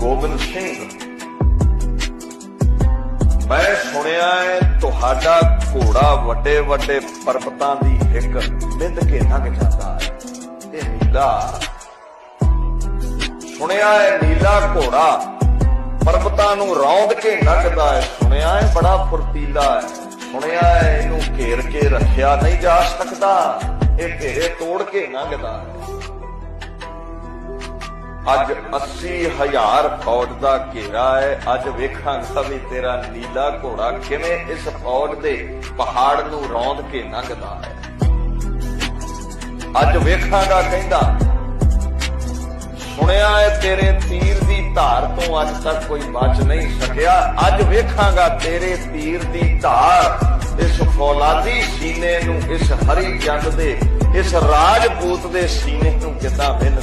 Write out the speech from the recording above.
ਗੋਬਿੰਦ ਸਿੰਘ। ਮੈਂ ਸੁਣਿਆ ਹੈ ਤੁਹਾਡਾ ਘੋੜਾ ਵੱਡੇ ਵੱਡੇ ਪਰਬਤਾਂ ਦੀ ਇੱਕ ਮਿੰਦ ਕੇ ਲੰਘ ਜਾਂਦਾ ਹੈ ਇਹ ਨੀਲਾ। ਸੁਣਿਆ ਹੈ ਨੀਲਾ ਘੋੜਾ ਪਰਬਤਾਂ ਨੂੰ ਰੌਂਦ ਕੇ ਲੰਘਦਾ ਹੈ ਸੁਣਿਆ ਹੈ ਬੜਾ ਫੁਰਤੀਲਾ ਹੈ ਸੁਣਿਆ ਹੈ ਇਹਨੂੰ ਘੇਰ ਕੇ ਰੱਖਿਆ ਨਹੀਂ ਜਾ ਸਕਦਾ। ਇਹ ਘੇਰੇ ਤੋੜ ਕੇ ਲੰਘਦਾ ਹੈ ਅੱਜ 80000 ਫੌਜ ਦਾ ਘੇਰਾ ਹੈ। ਅੱਜ ਵੇਖਾਂਗਾ ਵੀ ਤੇਰਾ ਨੀਲਾ ਘੋੜਾ ਕਿਵੇਂ ਇਸ ਫੌਜ ਦੇ ਪਹਾੜ ਨੂੰ ਰੌਂਦ ਕੇ ਲੰਘਦਾ ਹੈ। ਅੱਜ ਵੇਖਾਂਗਾ ਕਹਿੰਦਾ, ਸੁਣਿਆ ਹੈ ਤੇਰੇ ਤੀਰ ਦੀ ਧਾਰ ਤੋਂ ਅੱਜ ਤੱਕ ਕੋਈ ਬਚ ਨਹੀਂ ਸਕਿਆ। ਅੱਜ ਵੇਖਾਂਗਾ ਤੇਰੇ ਤੀਰ ਦੀ ਧਾਰ, ਇਸ ਫੌਲਾਦੀ ਸੀਨੇ ਨੂੰ, ਇਸ ਹਰੀ ਜੰਗ ਦੇ, ਇਸ ਰਾਜਪੂਤ ਦੇ ਸੀਨੇ ਨੂੰ ਕਿੱਦਾਂ ਮਿਲਦੀ